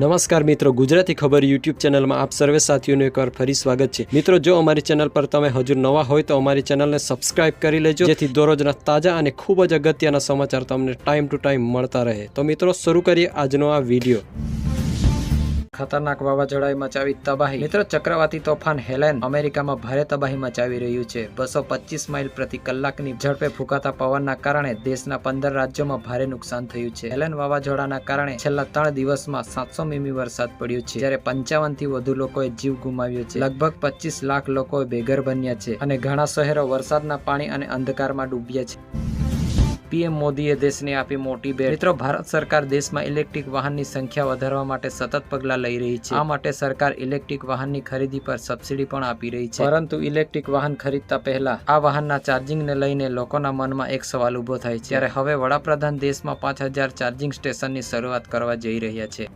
નમસ્કાર મિત્રો, ગુજરાતી ખબર યુટ્યુબ ચેનલમાં આપ સર્વે સાથીઓનું એકવાર ફરી સ્વાગત છે. મિત્રો, જો અમારી ચેનલ પર તમે હજુ નવા હોય તો અમારી ચેનલને સબસ્ક્રાઇબ કરી લેજો, જેથી દરરોજના તાજા અને ખૂબ જ અગત્યના સમાચાર તમને ટાઈમ ટુ ટાઈમ મળતા રહે. તો મિત્રો, શરૂ કરીએ આજનો આ વીડિયો. ખતરનાક વાવાઝોડાએ મચાવી તબાહી. મિત્રો, ચક્રવાતી તોફાન હેલેન અમેરિકામાં ભારે તબાહી મચાવી રહ્યું છે. બસો પચીસ માઇલ પ્રતિ કલાકની ઝડપે ફૂંકાતા પવનના કારણે દેશના પંદર રાજ્યોમાં ભારે નુકસાન થયું છે. હેલેન વાવાઝોડાના કારણે છેલ્લા ત્રણ દિવસમાં સાતસો મીમી વરસાદ પડ્યો છે, જ્યારે પંચાવનથી વધુ લોકોએ જીવ ગુમાવ્યો છે. લગભગ પચીસ લાખ લોકો બેઘર બન્યા છે અને ઘણા શહેરો વરસાદના પાણી અને અંધકારમાં ડૂબ્યા છે. પીએમ મોદીએ દેશને આપી મોટી ભેટ. મિત્રો, ભારત સરકાર દેશમાં ઇલેક્ટ્રિક વાહનની સંખ્યા વધારવા માટે સતત પગલાં લઈ રહી છે. આ માટે સરકાર ઇલેક્ટ્રિક વાહનની ખરીદી પર સબસિડી પણ આપી રહી છે. પરંતુ ઇલેક્ટ્રિક વાહન ખરીદતા પહેલા આ વાહનના ચાર્જિંગને લઈને લોકોના મનમાં એક સવાલ ઊભો થાય છે. ત્યારે હવે વડાપ્રધાન દેશમાં પાંચ હજાર ચાર્જિંગ સ્ટેશનની શરૂઆત કરવા જઈ રહ્યા છે.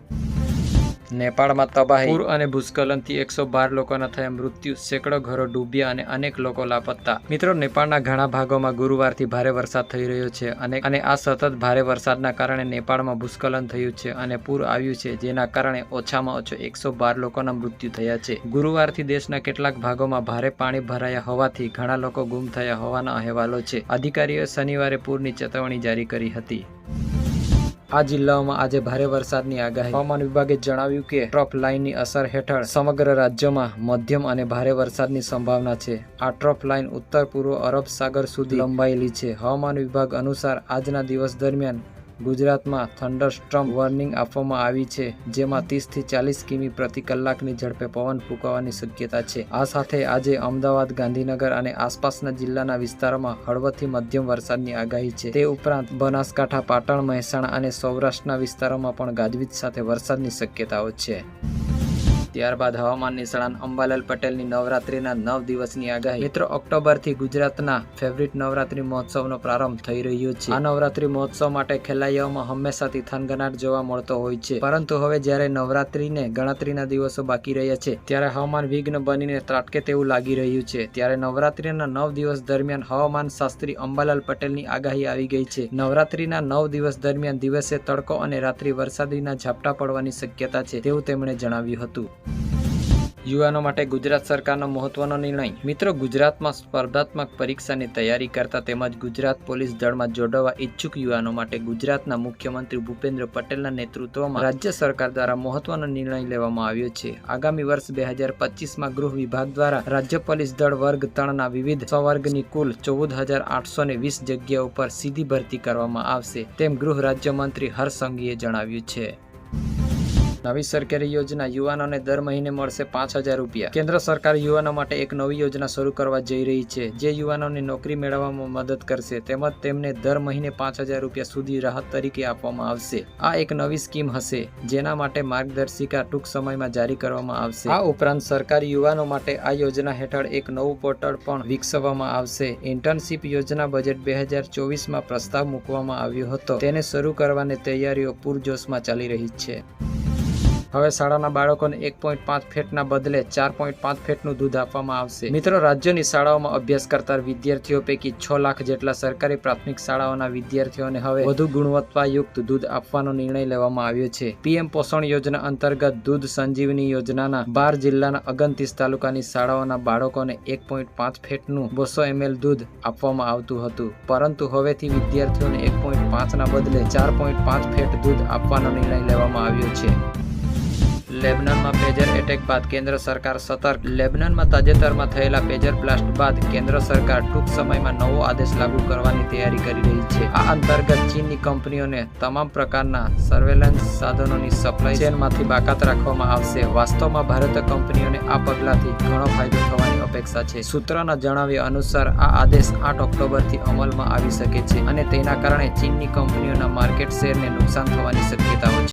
નેપાળમાં તબાહી. પૂર અને ભૂસ્ખલનથી એકસો બાર લોકોના થયા મૃત્યુ, સેંકડો ઘરો ડૂબ્યા અને અનેક લોકો લાપતા મિત્રો, નેપાળના ઘણા ભાગોમાં ગુરુવારથી ભારે વરસાદ થઈ રહ્યો છે અને અને આ સતત ભારે વરસાદના કારણે નેપાળમાં ભૂસ્ખલન થયું છે અને પૂર આવ્યું છે, જેના કારણે ઓછામાં ઓછો એકસો બાર લોકોના મૃત્યુ થયા છે. ગુરુવારથી દેશના કેટલાક ભાગોમાં ભારે પાણી ભરાયા હોવાથી ઘણા લોકો ગુમ થયા હોવાના અહેવાલો છે. અધિકારીઓએ શનિવારે પૂરની ચેતવણી જારી કરી હતી. આ જિલ્લાઓમાં આજે ભારે વરસાદની આગાહી. હવામાન વિભાગે જણાવ્યું કે, ટ્રોપ લાઇનની અસર હેઠળ સમગ્ર રાજ્યમાં મધ્યમ અને ભારે વરસાદની સંભાવના છે. આ ટ્રોપ લાઇન ઉત્તર પૂર્વ અરબ સાગર સુધી લંબાયેલી છે. હવામાન વિભાગ અનુસાર, આજના દિવસ દરમિયાન ગુજરાતમાં થંડરસ્ટ્રમ વોર્નિંગ આપવામાં આવી છે, જેમાં ત્રીસથી ચાલીસ કિમી પ્રતિ કલાકની ઝડપે પવન ફૂંકાવાની શક્યતા છે. આ સાથે આજે અમદાવાદ, ગાંધીનગર અને આસપાસના જિલ્લાના વિસ્તારોમાં હળવદથી મધ્યમ વરસાદની આગાહી છે. તે ઉપરાંત બનાસકાંઠા, પાટણ, મહેસાણા અને સૌરાષ્ટ્રના વિસ્તારોમાં પણ ગાજવીજ સાથે વરસાદની શક્યતાઓ છે. ત્યારબાદ હવામાન નિષ્ણાંત અંબાલાલ પટેલની નવરાત્રીના નવ દિવસની આગાહી. મિત્રો, ઓક્ટોબરથી ગુજરાતના ફેવરિટ નવરાત્રી મહોત્સવનો પ્રારંભ થઈ રહ્યો છે. આ નવરાત્રી મહોત્સવ માટે ખેલૈયાઓમાં હંમેશાથી થનગનાટ જોવા મળતો હોય છે. પરંતુ હવે જ્યારે નવરાત્રીને ગણતરીના દિવસો બાકી રહ્યા છે, ત્યારે હવામાન વિઘ્ન બનીને ત્રાટકે તેવું લાગી રહ્યું છે. ત્યારે નવરાત્રીના નવ દિવસ દરમિયાન હવામાન શાસ્ત્રી અંબાલાલ પટેલની આગાહી આવી ગઈ છે. નવરાત્રીના નવ દિવસ દરમિયાન દિવસે તડકો અને રાત્રિ વરસાદીના ઝાપટા પડવાની શક્યતા છે, તેવું તેમણે જણાવ્યું હતું. યુવાનો માટે ગુજરાત સરકારનો મહત્વનો નિર્ણય. મિત્રો, ગુજરાતમાં સ્પર્ધાત્મક પરીક્ષાની તૈયારી કરતા તેમજ ગુજરાત પોલીસ દળમાં જોડાવા ઈચ્છુક યુવાનો માટે ગુજરાતના મુખ્યમંત્રી ભૂપેન્દ્ર પટેલના નેતૃત્વમાં રાજ્ય સરકાર દ્વારા મહત્વનો નિર્ણય લેવામાં આવ્યો છે. આગામી વર્ષ બે હજાર પચીસમાં ગૃહ વિભાગ દ્વારા રાજ્ય પોલીસ દળ વર્ગ ત્રણના વિવિધ સંવર્ગની કુલ ચૌદ હજાર આઠસો ને વીસ જગ્યાઓ પર સીધી ભરતી કરવામાં આવશે, તેમ ગૃહ રાજ્યમંત્રી હર્ષ સંઘીએ જણાવ્યું છે. નવી સરકારી યોજના યુવાનોને દર મહિને મળશે પાંચ હજાર રૂપિયા. કેન્દ્ર સરકાર યુવાનો માટે એક નવી યોજના શરૂ કરવા જઈ રહી છે, જે યુવાનોને નોકરી મેળવવામાં મદદ કરશે તેમજ તેમને દર મહિને પાંચ હજાર રૂપિયા સુધી રાહત તરીકે આપવામાં આવશે. આ એક નવી સ્કીમ હશે, જેના માટે માર્ગદર્શિકા ટૂંક સમયમાં જારી કરવામાં આવશે. આ ઉપરાંત સરકાર યુવાનો માટે આ યોજના હેઠળ એક નવું પોર્ટલ પણ વિકસાવવામાં આવશે. ઇન્ટર્નશીપ યોજના બજેટ બે હજાર ચોવીસમાં પ્રસ્તાવ મૂકવામાં આવ્યો હતો. તેને શરૂ કરવાની તૈયારીઓ પૂરજોશમાં ચાલી રહી છે. હવે શાળાના બાળકોને એક પોઈન્ટ પાંચ ફેટના બદલે ચાર પોઈન્ટ પાંચ ફેટનું દૂધ આપવામાં આવશે. મિત્રો, રાજ્યની શાળાઓમાં અભ્યાસ કરતા વિદ્યાર્થીઓ પૈકી છ લાખ જેટલા સરકારી પ્રાથમિક શાળાઓના વિદ્યાર્થીઓને હવે વધુ ગુણવત્તાયુક્ત દૂધ આપવાનો નિર્ણય લેવામાં આવ્યો છે. પીએમ પોષણ યોજના અંતર્ગત દૂધ સંજીવની યોજનાના બાર જિલ્લાના અગનતીસ તાલુકાની શાળાઓના બાળકોને એક પોઈન્ટ પાંચ ફેટનું બસો એમએલ દૂધ આપવામાં આવતું હતું. પરંતુ હવેથી વિદ્યાર્થીઓને એક પોઈન્ટ પાંચના બદલે ચાર પોઈન્ટ પાંચ ફેટ દૂધ આપવાનો નિર્ણય લેવામાં આવ્યો છે. લેબનનમાં પેજર એટેક બાદ કેન્દ્ર સરકાર સતર્ક. લેબનનમાં તાજેતરમાં થયેલા પેજર બ્લાસ્ટ બાદ કેન્દ્ર સરકાર ટૂંક સમયમાં નવો આદેશ લાગુ કરવાની તૈયારી કરી રહી છે. આ અંતર્ગત ચીનની કંપનીઓને તમામ પ્રકારના સર્વેલન્સ સાધનોની સપ્લાય ચેનમાંથી બાકાત રાખવામાં આવશે. વાસ્તવમાં ભારતીય કંપનીઓને આ પગલાંથી ઘણો ફાયદો થવાની અપેક્ષા છે. સૂત્રના જણાવ્યા અનુસાર, આ આદેશ આઠ ઓક્ટોબરથી અમલમાં આવી શકે છે અને તેના કારણે ચીનની કંપનીઓના માર્કેટ શેરને નુકસાન થવાની શક્યતાઓ છે.